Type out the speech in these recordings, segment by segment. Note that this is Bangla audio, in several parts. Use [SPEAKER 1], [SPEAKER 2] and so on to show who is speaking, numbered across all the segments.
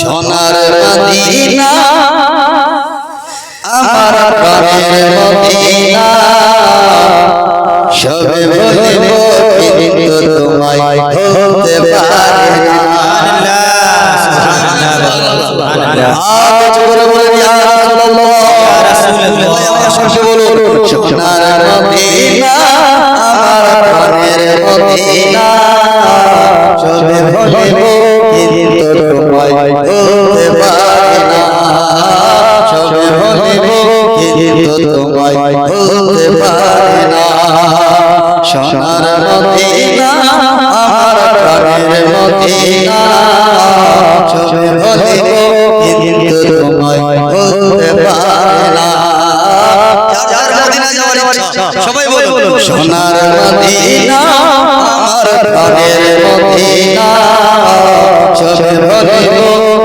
[SPEAKER 1] সোনার মদিনা, আমার প্রাণের মদিনা। সবে বলিব কিন্তু তোমায় ভুলতে পারি না। হাত জোরে বলে ইয়া রাসূলুল্লাহ। সোনার মদিনা, আমার প্রাণের মদিনা। সবে বলিব কিন্তু তোমায় ভুলতে পারি না। সবে বলিব কিন্তু তোমায় ভুলতে পারি না। সোনার মদিনা আমার প্রাণের মদিনা। সবে বলিব কিন্তু তোমায় ভুলতে পারি না। যার মদিনা যাওয়ার ইচ্ছা সবাই বলুন। সোনার মদিনা আমার প্রাণের মদিনা সবে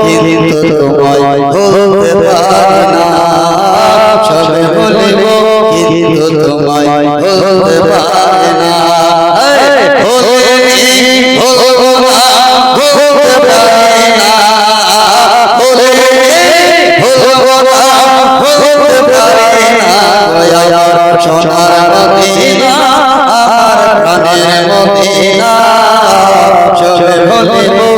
[SPEAKER 1] কিন্তু তোমায় ভুলতে পারি না সবে বলিব কিন্তু তোমায় ভুলতে পারি না ভুলতে ভুলবো ভুলতে পারি না ভুলতে ভুলবো ভুলতে পারি না সোনার মদিনা আমার প্রাণের মদিনা সবে বলিব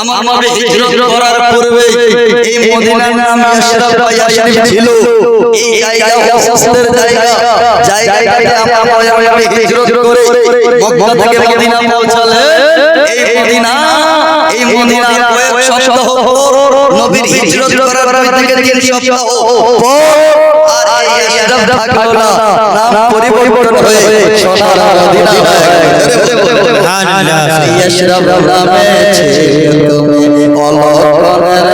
[SPEAKER 1] আমাদের হিজরত করার পূর্বে এই মদিনার নাম আশরাফ বা ইয়াশরিফ ছিল। এই জায়গা অবস্থানের জায়গা। জায়গাটাকে আমরা আমরা হিজরত করে। মক্কা থেকে মদিনা পৌঁছালে এই মদিনা এই মদিনা কয়েক সপ্তাহ নবীর হিজরত করার পর থেকে তিন সপ্তাহ আর এই আশরাফ থাকল না। নাম পরিবর্তন হয়ে সোনার মদিনা হয়ে গেল ইয়াশরাব নামে ছিল তুমি অলকনের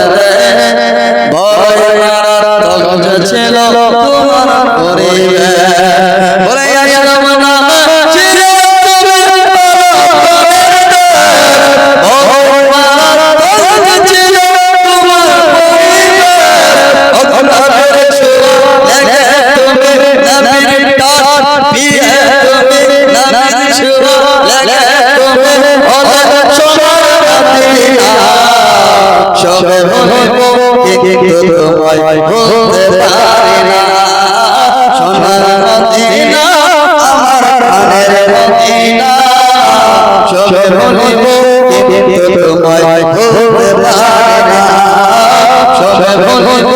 [SPEAKER 1] কিন্তু তোমায় বলতে পারি না সোনার মদিনা আমার প্রাণের মদিনা সবে বলব কিন্তু তোমায় বলতে পারি না সবে বলব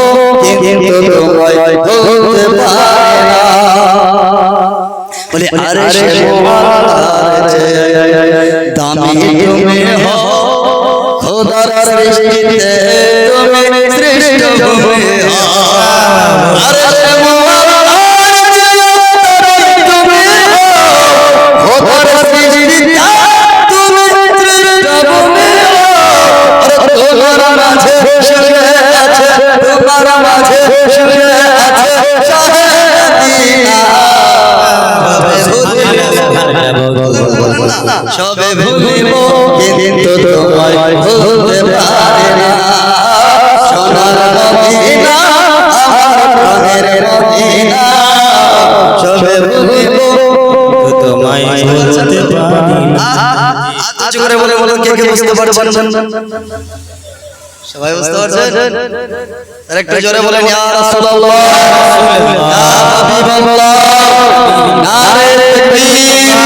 [SPEAKER 1] কিন্তু তোমায় বলতে পারি না বলে আরে সে দামি প্রাণের সবে ভুলিব
[SPEAKER 2] তোমায় বলতে পারি না
[SPEAKER 1] আচ্ছা করে বলে বলুন কে কে বুঝতে পারছেন সবাই বুঝতে পারছেন আরেকটু জোরে বলেন ইয়া রাসূলুল্লাহ ইয়া হাবিবাল্লাহ নারে তাকবীর